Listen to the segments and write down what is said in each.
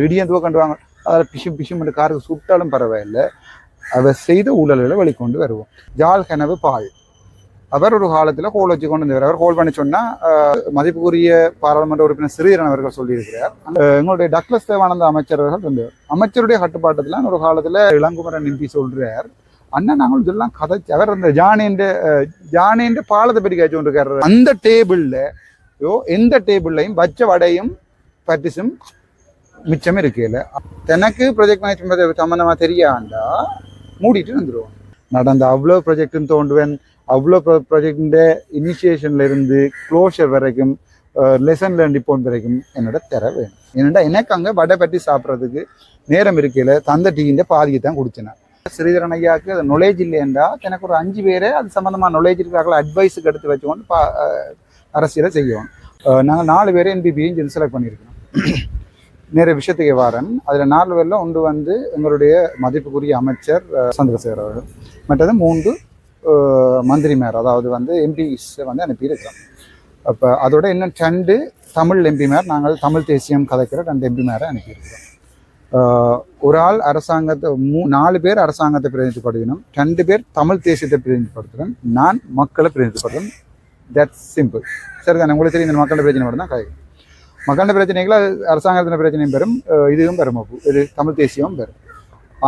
இடியம் தூக்கண்டுவாங்க அதில் பிஷும் பிஷுமெண்டு காருக்கு சுட்டாலும் பரவாயில்லை. அவர் செய்த ஊழல்களை வெளிக்கொண்டு வருவோம். ஜால் கனவு பால். அவர் ஒரு காலத்தில் கோல் வச்சு கொண்டு வந்தவர். அவர் கோல் பண்ணி சொன்னால் மதிப்புக்குரிய பாராளுமன்ற உறுப்பினர் சிறீரன் அவர்கள் சொல்லியிருக்கிறார். எங்களுடைய டக்ளஸ் தேவானந்த அமைச்சர்கள் இருந்தவர் அமைச்சருடைய கட்டுப்பாட்டத்தில் ஒரு காலத்தில் இளங்குமரன் எம்பி சொல்றார். அண்ணன் நாங்கள் இதெல்லாம் கதைச்சு அவர் அந்த ஜானின்ற ஜானின்ற பாலத்தை பற்றி காய்ச்சி கொண்டிருக்காரு. அந்த டேபிளில் யோ எந்த டேபிள்லையும் வச்ச வடையும் பட்டிசும் மிச்சம் இருக்கையில் தனக்கு ப்ரொஜெக்ட் மேனேஜ்மெண்ட் சம்மந்தமாக தெரியாண்டா மூடிட்டு வந்துடுவோம் நடந்த அவ்வளோ ப்ரொஜெக்ட்னு தோண்டுவேன் அவ்வளோ ப்ரொ இனிஷியேஷன்ல இனிஷியேஷன்லேருந்து க்ளோஷர் வரைக்கும் லெசன் லேர்ன் போன் வரைக்கும் என்னோட தர வேணும். என்னடா எனக்கு அங்கே வடை பற்றி சாப்பிட்றதுக்கு நேரம் இருக்கையில் தந்த டீன்ற பாதியை தான் குடிச்சினேன் ஸ்ரீதரன் ஐயாவுக்கு அது நொலேஜ் இல்லையண்டா எனக்கு ஒரு அஞ்சு பேரே அது சம்மந்தமாக நொலேஜ் இருக்கிறாங்களா அட்வைஸுக்கு எடுத்து வச்சுக்கொண்டு பா அரசியலை செய்வோம் நாங்கள் நாலு பேரே என்பிபியும் செலக்ட் பண்ணியிருக்கோம் நிறைய விஷயத்துக்கு வாரன். அதில் நாலு ஒன்று வந்து எங்களுடைய மதிப்புக்குரிய அமைச்சர் சந்திரசேகர் அவர்கள். மற்றது மூன்று அஹ், மந்திரிமார் அதாவது வந்து எம்பிஸ் வந்து அனுப்பியிருக்கிறோம் அப்போ அதோட இன்னும் ரெண்டு தமிழ் எம்பிமார் நாங்கள் தமிழ் தேசியம் கதைக்கிற ரெண்டு எம்பிமாரை அனுப்பியிருக்கிறோம் ஒரு ஆள் அரசாங்கத்தை மூ நாலு பேர் அரசாங்கத்தை பிரதிநிதிப்படுத்தணும் ரெண்டு பேர் தமிழ் தேசியத்தை பிரதிநிதிப்படுத்துகிறேன் நான் மக்களை பிரதிநிதிப்படுத்துகிறேன் தட்ஸ் சிம்பிள் சரிதானே? உங்களுக்கு தெரியும் இந்த மக்களை பிரச்சனை மட்டும் கதை மக்களின் பிரச்சனைகள் அரசாங்கத்தின் அரசாங்கத்தின பிரச்சனையும் பெறும் இதுவும் பெறும். அப்போ இது தமிழ் தேசியமும் பெறும்.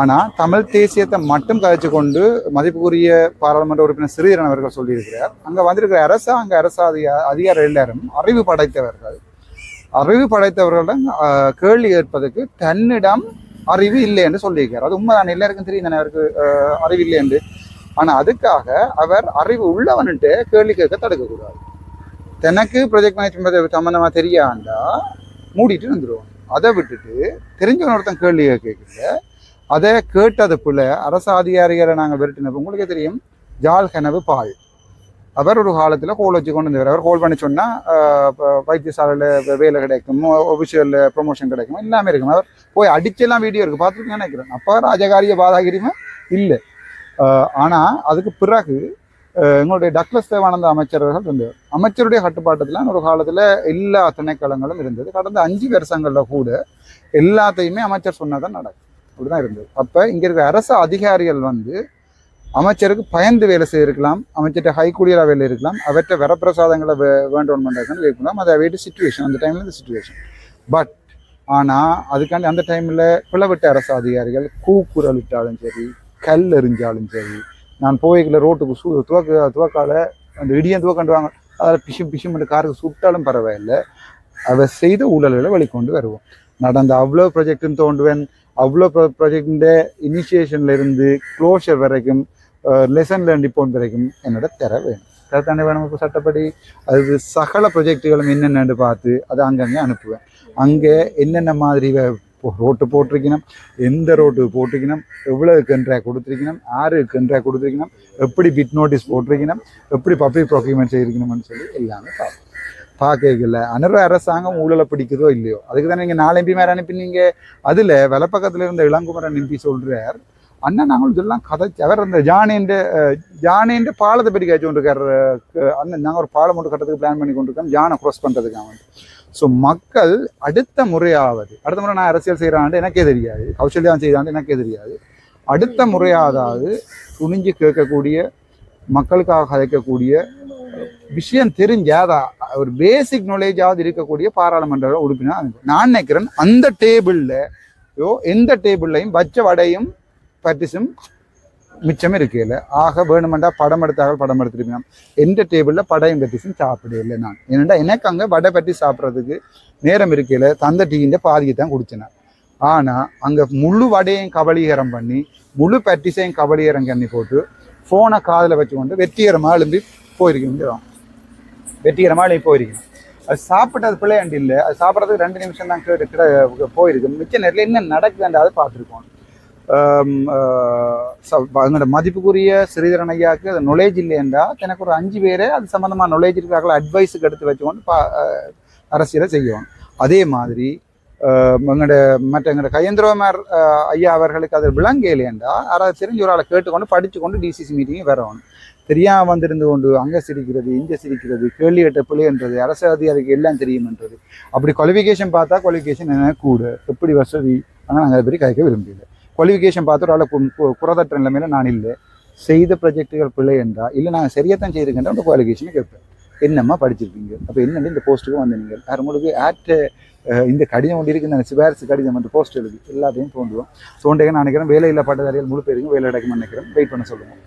ஆனால் தமிழ் தேசியத்தை மட்டும் கதைச்சு கொண்டு மதிப்புக்குரிய பாராளுமன்ற உறுப்பினர் சிறீரன் அவர்கள் சொல்லியிருக்கிறார். அங்கே வந்திருக்கிற அரசாங்க அரச அதிகா அதிகார எல்லாரும் அறிவு படைத்தவர்கள். அறிவு படைத்தவர்களிடம் கேள்வி கேட்பதற்கு தன்னிடம் அறிவு இல்லை என்று சொல்லியிருக்கிறார். அது உண்மைதான். எல்லாருக்கும் தெரியும் தானே அவருக்கு அறிவு இல்லை என்று. ஆனால் அதுக்காக அவர் அறிவு உள்ளவன்ட்டு கேள்வி கேட்க தடுக்கக்கூடாது. தனக்கு ப்ரொஜெக்ட் மேனேஜ்மெண்ட் சம்மந்தமாக தெரியாண்டா மூடிட்டு வந்துடுவோம் அதை விட்டுட்டு தெரிஞ்சவன் ஒருத்தன் கேள்வி கேட்கல. அதை கேட்டது போல அரசு அதிகாரிகளை நாங்கள் விரட்டினப்போ உங்களுக்கே தெரியும் ஜால் கனவு பால். அவர் ஒரு காலத்தில் கோல் வச்சு கொண்டு வந்தவர். அவர் கோல் பண்ணி சொன்னால் வைத்தியசாலையில் வேலை கிடைக்கும் ஒஃபிஷியலில் ப்ரொமோஷன் கிடைக்கும் எல்லாமே இருக்கும். அவர் போய் அடிச்செல்லாம் வீடியோ இருக்குது பார்த்துருக்கேன் நினைக்கிறேன். அப்போ ராஜகாரிய பாதாகிரிமை இல்லை. ஆனால் அதுக்கு பிறகு எங்களுடைய டக்ளஸ் தேவானந்த அமைச்சர்கள் இருந்தது அமைச்சருடைய கட்டுப்பாட்டத்தில் ஒரு காலத்தில் எல்லா திணைக்களங்களும் இருந்தது. கடந்த அஞ்சு வருஷங்களில் கூட எல்லாத்தையுமே அமைச்சர் சொன்னதான் நடக்கும். அப்படிதான் இருந்தது. அப்போ இங்கே இருக்கிற அரசு அதிகாரிகள் வந்து அமைச்சருக்கு பயந்து வேலை செய்திருக்கலாம் அமைச்சர்கிட்ட ஹை வேலை இருக்கலாம் அவற்றை வரப்பிரசாதங்களை வே வேண்டும் பண்ணுறதுன்னு இருக்கலாம் அதை வீட்டு சுச்சுவேஷன் அந்த டைமில் இந்த சுச்சுவேஷன் பட் ஆனால் அதுக்காண்டி அந்த டைமில் பிளவிட்ட அரசு அதிகாரிகள் கூக்குரல் விட்டாலும் சரி கல் எறிஞ்சாலும் சரி நான் போய்க்குள்ள ரோட்டுக்கு சூ துவக்க துவக்கால அந்த இடியம் துவக்கண்டுவாங்க அதில் பிஷும் பிஷும் காருக்கு சுட்டாலும் பரவாயில்லை. அதை செய்த ஊழல்களை வெளிக்கொண்டு வருவோம். நடந்த அவ்வளோ ப்ரொஜெக்ட்னு தோண்டுவேன் அவ்வளோ ப்ரொ இனிஷியேஷன்ல இருந்து க்ளோஷர் வரைக்கும் லெசன் லேர்ன் போன் வரைக்கும் என்னோட தர வேணும். கரெக்டான வேணும் இப்போ சட்டப்படி? அது சகல ப்ரொஜெக்டுகளும் என்னென்னு பார்த்து அதை அங்கங்கே அனுப்புவேன். அங்கே என்னென்ன மாதிரி ரோட்டு போட்டிருக்கணும். எந்த ரோட்டு போட்டிருக்கணும்? எவ்வளோ கண்ட்ராக்ட் கொடுத்துருக்கணும்? ஆறு கண்ட்ராக்ட் கொடுத்துருக்கணும்? எப்படி பிட் நோட்டீஸ் போட்டிருக்கணும்? எப்படி பப்ளிக் ப்ரொக்யூமெண்ட் செய்திருக்கணும்னு சொல்லி எல்லாமே பார்ப்போம். பார்க்கல அனுர அரசாங்கம் ஊழலை பிடிக்குதோ இல்லையோ? அதுக்கு தானே நீங்கள் நாலு எம்பி மேலே அனுப்பினீங்க. அதில் வலப்பக்கத்தில் இருந்த இளங்குமரன் எம்பி சொல்கிறார் அண்ணன் நாங்கள் இதெல்லாம் கதை அவர் அந்த ஜானேன்ற அஹ், ஜானேன்ற பாலத்தை பற்றி கேட்டு கொண்டிருக்காரு அண்ணன் நாங்கள் ஒரு பாலம் ஒன்று கட்டுறதுக்கு பிளான் பண்ணி கொண்டிருக்கோம். ஜானை க்ரோஸ் பண்ணுறதுக்கு அவன். ஸோ மக்கள் அடுத்த முறையாவது அடுத்த முறை நான் அரசியல் செய்கிறான்ட்டு எனக்கே தெரியாது. கௌசல்யா செய்கிறான் எனக்கே தெரியாது. அடுத்த முறையாவது துணிஞ்சு கேட்கக்கூடிய மக்களுக்காக கதைக்கக்கூடிய விஷயம் தெரிஞ்சாதா ஒரு பேசிக் நாலேஜாவது இருக்கக்கூடிய பாராளுமன்ற உறுப்பினர் நான் நினைக்கிறேன் அந்த டேபிளில் எந்த டேபிள்லையும் வச்ச வடையும் பட்டிஸும் மிச்சம் இருக்கையில் ஆக வேணுமெண்டா படம் எடுத்தாக படம் எடுத்துருப்பீங்க எந்த டேபிளில் படையும் பட்டிஸும் சாப்பிடல நான். ஏனெண்டா எனக்கு அங்கே வடை பட்டி சாப்பிட்றதுக்கு நேரம் இருக்கையில் தந்த டீன்ற பாதியை தான் குடிச்சினேன் ஆனால் அங்கே முழு வடையும் கபலீகரம் பண்ணி முழு பட்டிசையும் கபலீகரம் பண்ணி போட்டு ஃபோனை காதில் வச்சுக்கொண்டு வெற்றிகரமாக எழும்பி போயிருக்கணும் வெற்றிகரமாக எழும்பி போயிருக்கணும் அது சாப்பிட்டது பிள்ளையாண்டு இல்லை. அது சாப்பிட்றதுக்கு ரெண்டு நிமிஷம் தான் கிட்ட கிட்ட போயிருக்கு மிச்ச நேரத்தில் என்ன நடக்குதுன்றாவது பார்த்துருக்கோம் அதனோட மதிப்புக்குரிய ஸ்ரீதரன் ஐயாவுக்கு அது knowledge இல்லையண்டா எனக்கு ஒரு அஞ்சு பேரை அது சம்மந்தமாக knowledge இருக்கிறாங்களா அட்வைஸுக்கு எடுத்து வச்சுக்கொண்டு பா அரசியலை செய்யணும் அதே மாதிரி எங்களோட மற்ற எங்களோட கையந்திரமார் ஐயா அவர்களுக்கு அது விளங்க இல்லையண்டா யாராவது தெரிஞ்ச ஒரு ஆளை கேட்டுக்கொண்டு படிச்சுக்கொண்டு டிசிசி மீட்டிங்கு வரணும். தெரியாமல் வந்திருந்து கொண்டு அங்கே சிரிக்கிறது இங்கே சிரிக்கிறது கேள்வி கேட்ட பிள்ளைன்றது அரசு அதிகாரிக்கு எல்லாம் தெரியுமன்றது. அப்படி குவாலிஃபிகேஷன் பார்த்தா குவாலிஃபிகேஷன் என்ன? கூட. எப்படி வசதி? ஆனால் நாங்கள் அதை பற்றி கேட்க விரும்பல குவாலிஃபிகேஷன் பார்த்துட்டு அவ்வளோ கு- குறதற்ற நிலைமையில நான் இல்லை. செய்த ப்ரொஜெக்டுகள் பிள்ளை என்றா? இல்லை நாங்கள் சரியாத்தான் செய்திருக்கேன் அந்த குவாலிஃபிகேஷனை கேட்பேன். என்னம்மா படிச்சிருக்கீங்க? அப்போ என்னென்னு இந்த போஸ்ட்டுக்கும் வந்து நீங்கள்? யார் உங்களுக்கு ஆட் இந்த கடிதம் ஒன்று இருக்குது இந்த சிபாரிசு கடிதம் அந்த போஸ்ட் எழுதி எல்லாத்தையும் தோண்டுவோம் தோண்டேங்க நான் நினைக்கிறேன் வேலையில்லா பட்டதாரிகள் முழு பேருக்கும் வேலை கிடைக்கும்னு நினைக்கிறேன். வெயிட் பண்ண சொல்லுங்கள்